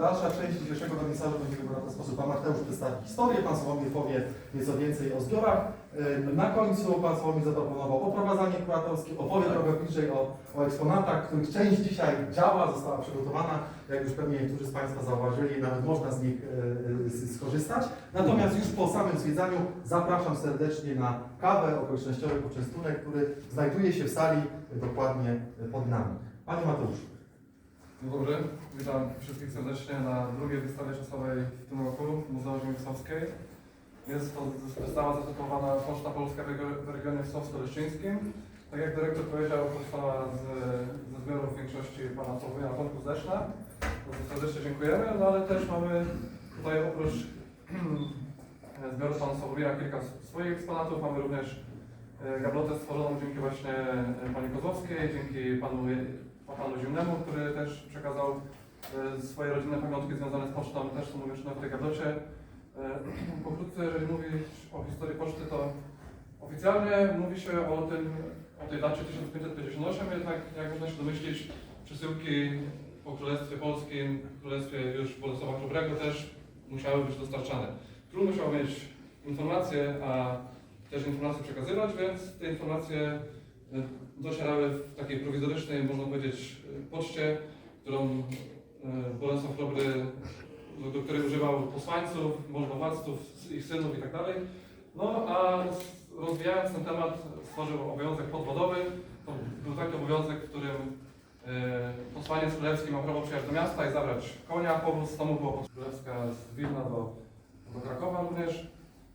Dalsza część dzisiejszego webinaru będzie wyglądała w ten sposób. Pan Mateusz przedstawi historię, Pan Sławomir powie nieco więcej o zbiorach. Na końcu Pan Sławomir zaproponował oprowadzanie kuratorskie, opowie trochę bliżej o, o eksponatach, których część dzisiaj działa, została przygotowana. Jak już pewnie niektórzy z Państwa zauważyli, nawet można z nich yy, z- skorzystać. Natomiast już po samym zwiedzaniu zapraszam serdecznie na kawę, okolicznościowy poczęstunek, który znajduje się w sali dokładnie pod nami. Panie Mateuszu. Dzień dobry, witam wszystkich serdecznie na drugiej wystawie czasowej w tym roku w Muzeum Ziemi Wsowskiej. Jest to wystawa zatytułowana Poczta Polska w regio- w regionie wsowsko-leszczyńskim. Tak jak dyrektor powiedział, powstała z, ze zbiorów większości pana Sławomira Tomku z Leszna. Bardzo serdecznie dziękujemy, no ale też mamy tutaj oprócz zbioru pana Sławomira kilka swoich eksponatów. Mamy również e, gablotę stworzoną dzięki właśnie e, pani Kozłowskiej, dzięki panu panu Zimnemu, który też przekazał e, swoje rodzinne pamiątki związane z pocztą, też są umieszczone w tej gablocie. E, Pokrótce, jeżeli mówić o historii poczty, to oficjalnie mówi się o tym, o tej dacie 1558, jednak jak można się domyślić, przesyłki po Królestwie Polskim, Królestwie już Bolesława Chrobrego też musiały być dostarczane. Król musiał mieć informacje, a też informacje przekazywać, więc te informacje docierały w takiej prowizorycznej, można powiedzieć, poczcie, którą e, Bolesław Chrobry, do, do której używał posłańców, możnowładców, ich synów i tak dalej. No a rozwijając ten temat stworzył obowiązek podwodowy. To był taki obowiązek, w którym e, posłaniec królewski miał prawo przyjechać do miasta i zabrać konia, powóz, to mu było królewska z Wilna do, do Krakowa również.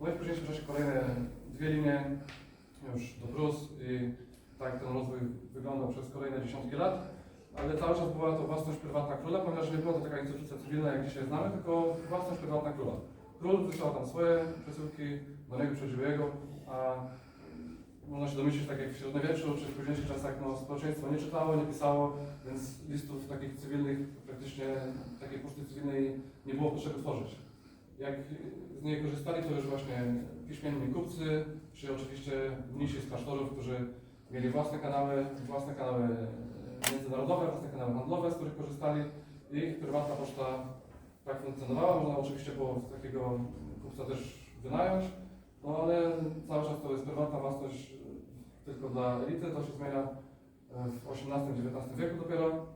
No i w późniejszym czasie kolejne dwie linie już do Prus i tak ten rozwój wyglądał przez kolejne dziesiątki lat, ale cały czas była to własność prywatna króla, ponieważ nie była to taka instytucja cywilna, jak dzisiaj znamy, tylko własność prywatna króla. Król wysyłał tam swoje przesyłki, do niego przychodziły jego, a można się domyślić, tak jak w średniowieczu czy w późniejszych czasach, no, społeczeństwo nie czytało, nie pisało, więc listów takich cywilnych, praktycznie takiej poczty cywilnej nie było potrzeby tworzyć. Jak z niej korzystali, to już właśnie piśmienni kupcy, czy oczywiście mnisi z klasztorów, którzy mieli własne kanały, własne kanały e, międzynarodowe, własne kanały handlowe, z których korzystali i prywatna poczta tak funkcjonowała. Można oczywiście było takiego kupca też wynająć, no ale cały czas to jest prywatna własność e, tylko dla elity, to się zmienia e, w XVIII-XIX wieku dopiero,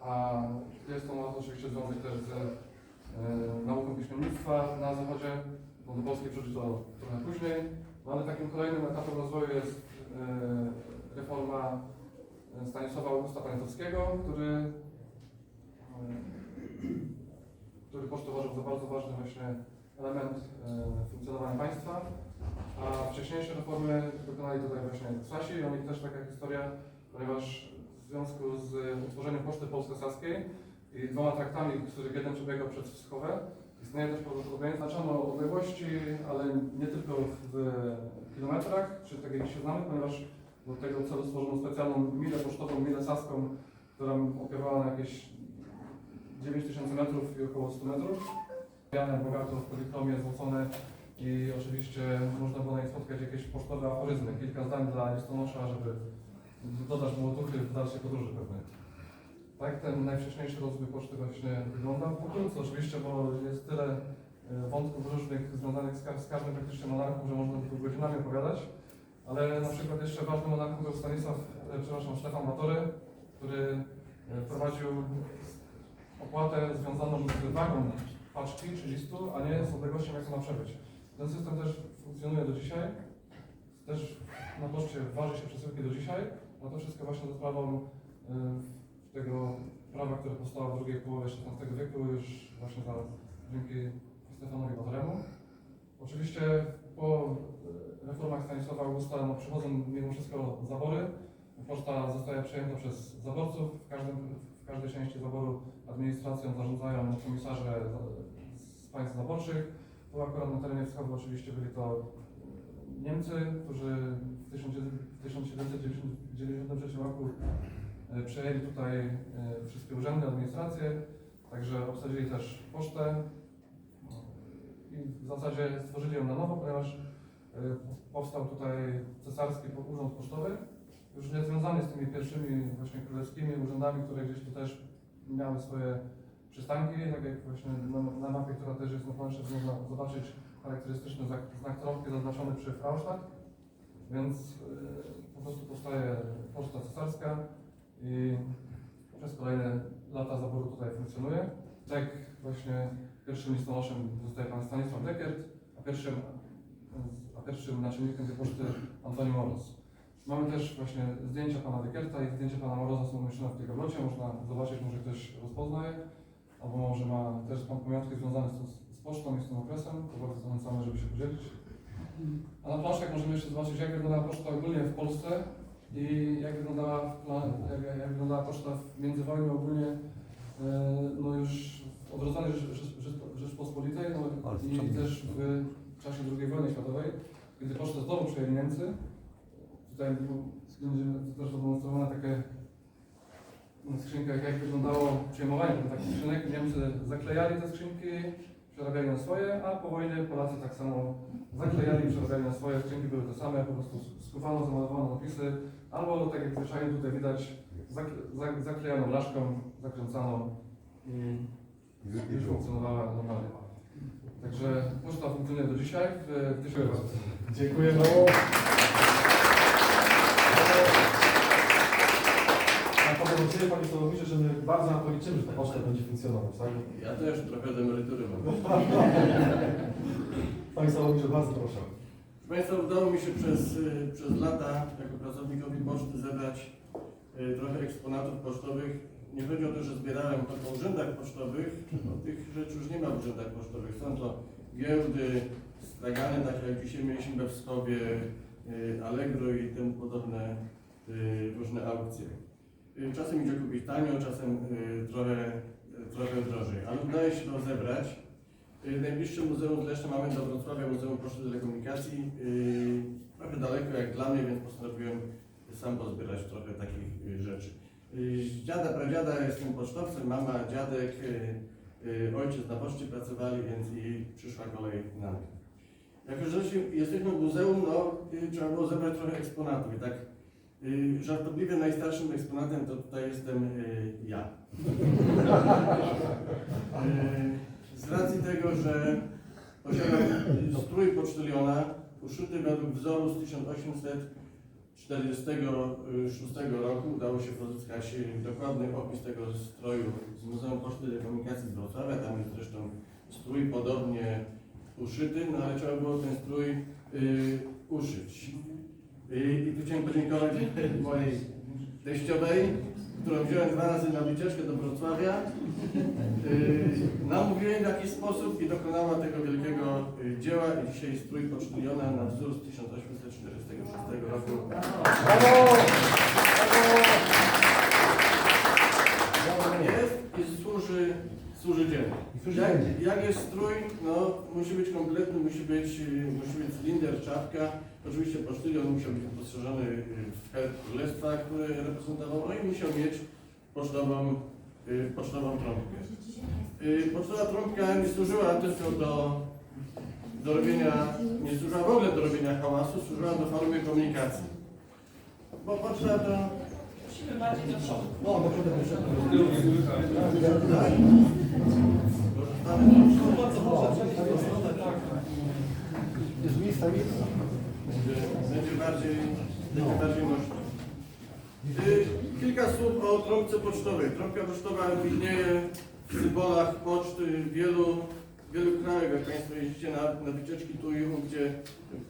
a jest to ma oczywiście związek też z nauką piśmiennictwa na zachodzie, no do Polski przyjdzie to trochę później, no ale takim kolejnym etapem rozwoju jest reforma e, Stanisława Augusta Poniatowskiego, który, e, który pocztę uważał za bardzo ważny właśnie element e, funkcjonowania państwa, a wcześniejsze reformy wykonali tutaj właśnie Sasi, oni też taka historia, ponieważ w związku z utworzeniem Poczty Polsko-Saskiej i dwoma traktami, z których jeden przebiegał przez Wschowę, istnieje też znaczono odległości, ale nie tylko w kilometrach, czy tak jak się znamy, ponieważ do tego celu stworzono specjalną milę pocztową, milę saską, która opiewała na jakieś 9000 metrów i około 100 metrów. Wiane bogato w polichromie, złocone i oczywiście można było na nich spotkać jakieś pocztowe aforyzmy, kilka zdań dla listonosza, żeby dodać mu otuchy w dalszej podróży pewnej. Tak ten najwcześniejszy rozwój poczty właśnie wyglądał. Pokrótce oczywiście, bo jest tyle e, wątków różnych związanych z, ka- z każdym praktycznie monarchą, że można tu godzinami opowiadać. Ale na przykład jeszcze ważnym monarchą był Stanisław, e, przepraszam, Stefan Matory, który e, wprowadził opłatę związaną z wagą paczki czy listu, a nie z odległością, jak to ma przebyć. Ten system też funkcjonuje do dzisiaj. Też na poczcie waży się przesyłki do dzisiaj. No to wszystko właśnie za sprawą tego prawa, które powstało w drugiej połowie XVI wieku, już właśnie za, dzięki Stefanowi Batoremu. Oczywiście po reformach Stanisława Augusta no, przychodzą mimo wszystko zabory. Poczta zostaje przejęta przez zaborców. W, każdym, w każdej części zaboru administracją zarządzają komisarze z państw zaborczych. Tu akurat na terenie wschodu oczywiście byli to Niemcy, którzy w 1793 roku przejęli tutaj e, wszystkie urzędy, administrację, także obsadzili też pocztę. I w zasadzie stworzyli ją na nowo, ponieważ e, powstał tutaj cesarski urząd pocztowy, już nie związany z tymi pierwszymi właśnie królewskimi urzędami, które gdzieś tu też miały swoje przystanki, tak jak właśnie na, na mapie, która też jest na planszy, można zobaczyć charakterystyczny znak, znak trąbki zaznaczony przy Fraustadt, więc po prostu powstaje poczta cesarska i przez kolejne lata zaboru tutaj funkcjonuje. Tak właśnie pierwszym listonoszem zostaje pan Stanisław Dekert, a pierwszym, a pierwszym naczelnikiem tej poczty Antoni Moros. Mamy też właśnie zdjęcia pana Dekerta i zdjęcia pana Moroza są umieszczone w tej gablocie, można zobaczyć, może ktoś rozpoznaje, albo może ma też pan pamiątki związane z, z pocztą i z tym okresem, to bardzo zachęcamy, żeby się podzielić. A na planszach możemy jeszcze zobaczyć, jak wyglądała poczta ogólnie w Polsce i jak wyglądała, jak, jak wyglądała poczta w międzywojniu ogólnie, e, no już w odrodzonej Rzecz, Rzecz, Rzecz, Rzeczpospolitej, no i też w czasie II wojny światowej, kiedy pocztę znowu przejęli Niemcy. Tutaj będzie też zademonstrowana taka na skrzynkach, jak wyglądało przejmowanie takich skrzynek. Niemcy zaklejali te skrzynki, przerabiali na swoje, a po wojnie Polacy tak samo zaklejali, przerabiali na swoje. Skrzynki były te same, po prostu skuwano, zamalowano napisy, albo tak jak zwyczajnie tutaj widać, zakle- zak- zaklejano blaszką, zakręcano i już funkcjonowała normalnie. Także poczta funkcjonuje do dzisiaj w, w tysiącu. Dziękuję bardzo. Ciebie Panie Sławomirze, że my bardzo na to liczymy, że ta poczta będzie funkcjonować, tak? Ja też trochę z emerytury mam. Panie Sławomirze, bardzo proszę. Proszę Państwa, udało mi się przez, y, przez lata jako pracownikowi poczty zebrać y, trochę eksponatów pocztowych. Nie chodzi o to, że zbierałem to po urzędach pocztowych, bo tych rzeczy już nie ma w urzędach pocztowych. Są to giełdy, stragany, tak jak dzisiaj mieliśmy we Wschowie, y, Allegro i temu podobne różne aukcje. Czasem idzie kupić tanio, czasem trochę, trochę drożej, ale udaje się to zebrać. Y, Najbliższe muzeum zresztą mamy do Wrocławia, Muzeum Poczty Telekomunikacji. Trochę daleko jak dla mnie, więc postanowiłem sam pozbierać trochę takich y, rzeczy. Dziada, pradziada jestem pocztowcem, mama, dziadek, ojciec na poczcie pracowali, więc i przyszła kolej na mnie. Jak już żeśmy- jesteśmy w muzeum, no trzeba było zebrać trochę eksponatów i tak żartobliwie najstarszym eksponatem to tutaj jestem ja. Z racji tego, że posiadam strój pocztyliona uszyty według wzoru z 1846 roku. Udało się pozyskać y, dokładny opis tego stroju z Muzeum Poczty i Telekomunikacji z Wrocławia. Tam jest zresztą strój podobnie uszyty, no ale trzeba było ten strój y, uszyć. Y, I tu chciałem podziękować mojej teściowej, którą wziąłem dwa razy na wycieczkę do Wrocławia. Yy, namówiłem w jakiś sposób i dokonała tego wielkiego yy, dzieła i dzisiaj strój pocztyliona na wzór z 1846 roku. Brawo! Jest i służy, służy dziennie. Jak, jak jest strój, no musi być kompletny, musi być, yy, musi być cylinder, czapka. Oczywiście pocztylion musiał być wyposażony yy, w herb królestwa, który reprezentował, no i musiał mieć pocztową, yy, pocztową trąbkę. Y, Pocztowa trąbka nie służyła tylko do, do robienia, nie służyła w ogóle do robienia hałasu, służyła do formy komunikacji. Bo poczta to... Musimy bardziej do przodu. No, do przodu, Jest miejsca. Będzie, bardziej, bardziej nośna. Y, Kilka słów o trąbce pocztowej. Trąbka pocztowa widnieje w symbolach poczty w wielu, wielu krajach. Jak Państwo jeździcie na, na wycieczki tu i gdzie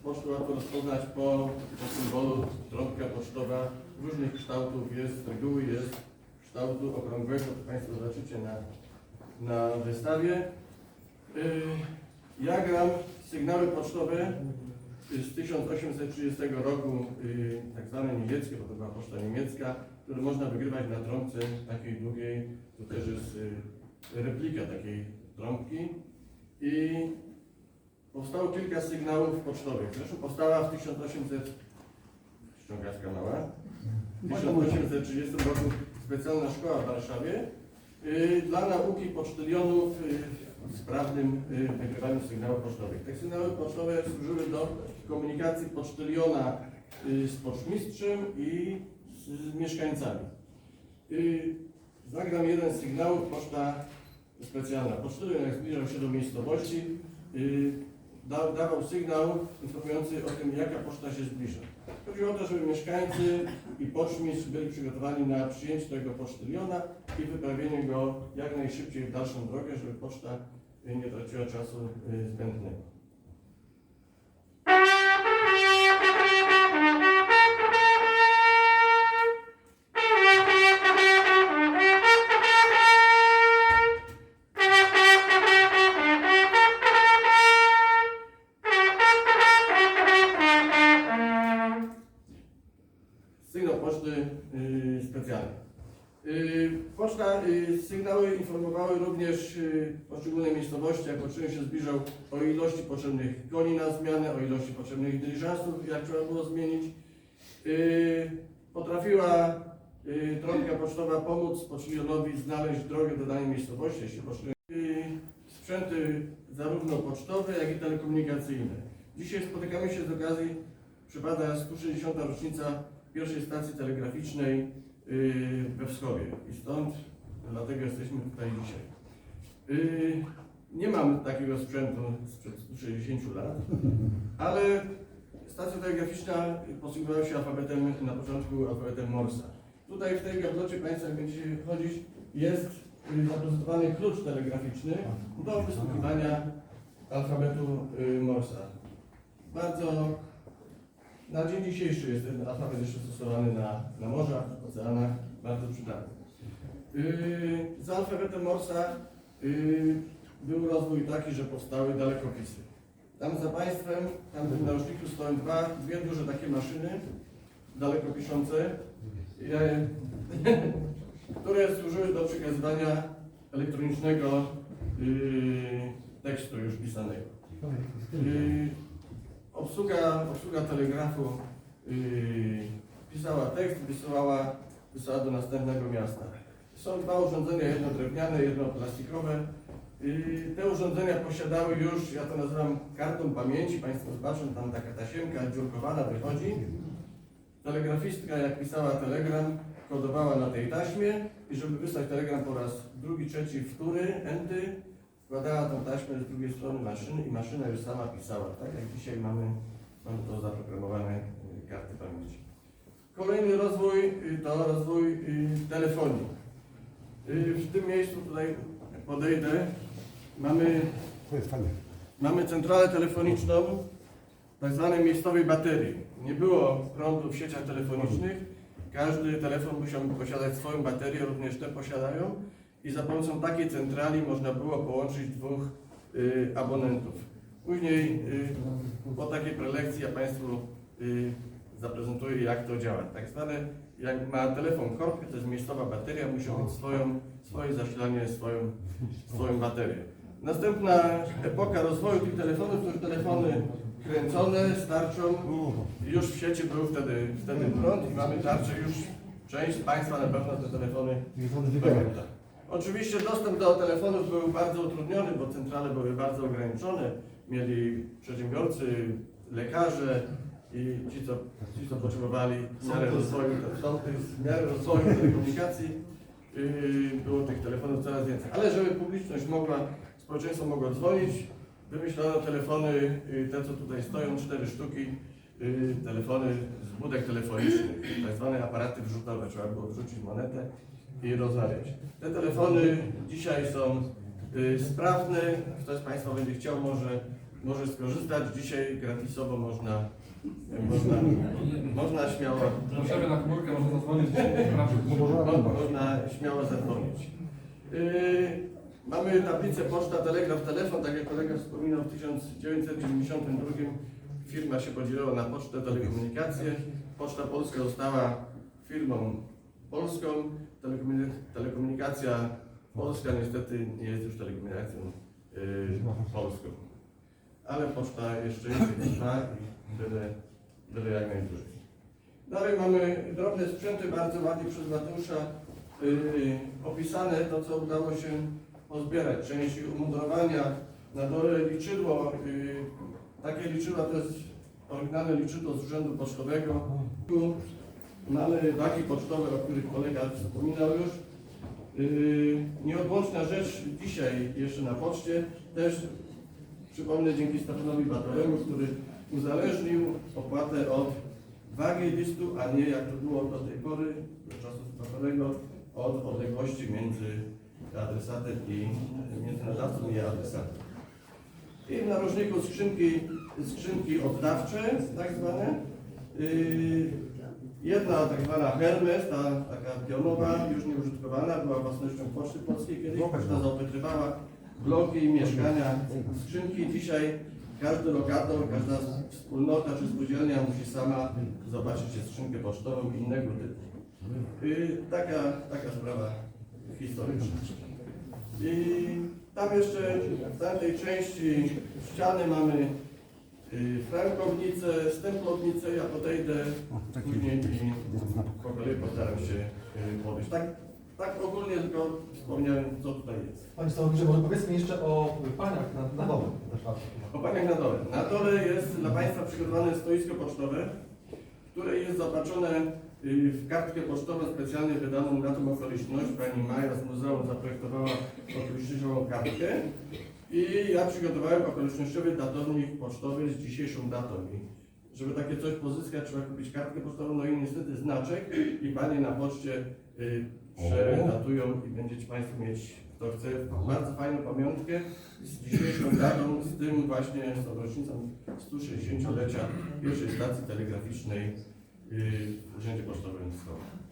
pocztę łatwo rozpoznać po, po symbolu. Trąbka pocztowa różnych kształtów jest, z reguły jest kształtu okrągłego, to Państwo zobaczycie na, na wystawie. Y, Ja gram sygnały pocztowe z 1830 roku, y, tak zwane niemieckie, bo to była poczta niemiecka, które można wygrywać na trąbce takiej długiej. Tu też jest y, replika takiej trąbki. I powstało kilka sygnałów pocztowych. Zresztą powstała w 1800, ściągaska mała, w 1830 roku specjalna szkoła w Warszawie dla nauki pocztylionów y, w sprawnym y, wygrywaniu sygnałów pocztowych. Te sygnały pocztowe służyły do komunikacji pocztyliona y, z pocztmistrzem i z, mieszkańcami. Y, Zagram jeden z sygnałów, poczta specjalna. Pocztownik jak zbliżał się do miejscowości, y, da, dawał sygnał informujący o tym, jaka poczta się zbliża. Chodziło o to, żeby mieszkańcy i pocztmistrz byli przygotowani na przyjęcie tego pocztyliona i wyprawienie go jak najszybciej w dalszą drogę, żeby poczta nie traciła czasu y, zbędnego. Sygnały informowały również y, poszczególne miejscowości, jak poczynek się zbliżał, o ilości potrzebnych koni na zmianę, o ilości potrzebnych dyliżansów, jak trzeba było zmienić. Y, Potrafiła y, trąbka pocztowa pomóc poczynionowi znaleźć drogę do danej miejscowości, jeśli pocztowy. Sprzęty zarówno pocztowe, jak i telekomunikacyjne. Dzisiaj spotykamy się z okazji przypada 160. rocznica pierwszej stacji telegraficznej we Wschowie i stąd dlatego jesteśmy tutaj dzisiaj. Yy, Nie mam takiego sprzętu sprzed 160 lat, ale stacja telegraficzna posługiwała się alfabetem, na początku alfabetem Morsa. Tutaj w tej gablocie Państwo jak będziecie chodzić jest zaprezentowany klucz telegraficzny do wysłuchiwania alfabetu yy, Morsa. Bardzo na dzień dzisiejszy jest ten alfabet jeszcze stosowany na, na morzach, oceanach, bardzo przydatny. Yy, za alfabetem Morsa yy, był rozwój taki, że powstały dalekopisy. Tam za państwem, tam w narożniku stoją dwa, dwie duże takie maszyny dalekopiszące, e, które służyły do przekazywania elektronicznego yy, tekstu już pisanego. Yy, obsługa, obsługa telegrafu yy, pisała tekst, wysyłała, wysyłała do następnego miasta. Są dwa urządzenia, jedno drewniane, jedno plastikowe. Te urządzenia posiadały już, ja to nazywam kartą pamięci, Państwo zobaczą, tam taka tasiemka dziurkowana wychodzi. Telegrafistka, jak pisała telegram, kodowała na tej taśmie i żeby wysłać telegram po raz drugi, trzeci, wtóry, enty, wkładała tą taśmę z drugiej strony maszyny i maszyna już sama pisała, tak jak dzisiaj mamy, mamy to zaprogramowane y, karty pamięci. Kolejny rozwój y, to rozwój y, telefonii. Y, W tym miejscu tutaj podejdę, mamy, mamy centralę telefoniczną tak zwanej miejscowej baterii. Nie było prądu w sieciach telefonicznych, każdy telefon musiał posiadać swoją baterię, również te posiadają i za pomocą takiej centrali można było połączyć dwóch y, abonentów. Później y, po takiej prelekcji ja Państwu y, zaprezentuję jak to działa. Tak zwane, jak ma telefon korbkę, to jest miejscowa bateria, musi mieć swoją, swoje zasilanie, swoją, swoją baterię. Następna epoka rozwoju tych telefonów to już telefony kręcone, starczą. Już w sieci był wtedy, wtedy prąd i mamy tarczę już. Część z Państwa na pewno te telefony pamięta. Oczywiście dostęp do telefonów był bardzo utrudniony, bo centrale były bardzo ograniczone. Mieli przedsiębiorcy, lekarze i ci, co, ci, co potrzebowali w miarę rozwoju, sołtys, w miarę rozwoju telekomunikacji, yy, było tych telefonów coraz więcej. Ale żeby publiczność mogła, społeczeństwo mogło dzwonić, wymyślono telefony, yy, te co tutaj stoją, cztery sztuki, yy, telefony z budek telefonicznych, tak zwane aparaty wrzutowe, trzeba było wrzucić monetę i rozmawiać. Te telefony dzisiaj są y, sprawne. Ktoś z Państwa będzie chciał, może, może skorzystać. Dzisiaj gratisowo można, można, można śmiało, Możemy na komórkę, można zadzwonić. można śmiało zadzwonić. Y, mamy tablicę poczta, telegraf, telefon. Tak jak kolega wspominał, w 1992 firma się podzieliła na pocztę, telekomunikację. Poczta Polska została firmą polską. Telekomunik- Telekomunikacja polska niestety nie jest już telekomunikacją yy, polską. Ale poczta jeszcze jest trwa i byle, byle jak najdłużej. Dalej mamy drobne sprzęty, bardzo ładnie przez Mateusza yy, opisane, to co udało się pozbierać. Część umundurowania, na dole liczydło, yy, takie liczydła to jest oryginalne liczydło z urzędu pocztowego. Tu Mamy daki pocztowe, o których kolega wspominał już. Yy, Nieodłączna rzecz dzisiaj jeszcze na poczcie, też przypomnę dzięki Stefanowi Batoremu, który uzależnił opłatę od wagi listu, a nie jak to było do tej pory, do czasu Batorego, od odległości między adresatem i między nadawcą i adresatem. I w narożniku skrzynki, skrzynki oddawcze, tak zwane. Yy, Jedna tak zwana Hermes, ta taka pionowa, już nieużytkowana, była własnością Poczty Polskiej kiedyś, która zaopatrywała bloki, mieszkania, skrzynki. Dzisiaj każdy lokator, każda wspólnota czy spółdzielnia musi sama zobaczyć skrzynkę pocztową innego typu. Taka, taka sprawa historyczna. I tam jeszcze w tamtej części ściany mamy y, frankownicę, stęplownicę, ja podejdę później i po kolei postaram się y, podejść. Tak, tak ogólnie tylko wspomniałem, co tutaj jest. Panie Sławomierze, może powiedzmy jeszcze o paniach na, na dole. O paniach na dole. Na dole jest dla Państwa przygotowane stoisko pocztowe, które jest zaopatrzone y, w kartkę pocztową specjalnie wydaną na tą okoliczność. Pani Maja z muzeum zaprojektowała okolicznościową kartkę i ja przygotowałem okolicznościowy datownik pocztowy z dzisiejszą datą. I żeby takie coś pozyskać, trzeba kupić kartkę pocztową, no i niestety znaczek i Panie na poczcie y, przedatują i będziecie Państwo mieć, kto chce, bardzo fajną pamiątkę z dzisiejszą datą, z tym właśnie z rocznicą 160-lecia pierwszej stacji telegraficznej yy, w Urzędzie Pocztowym w.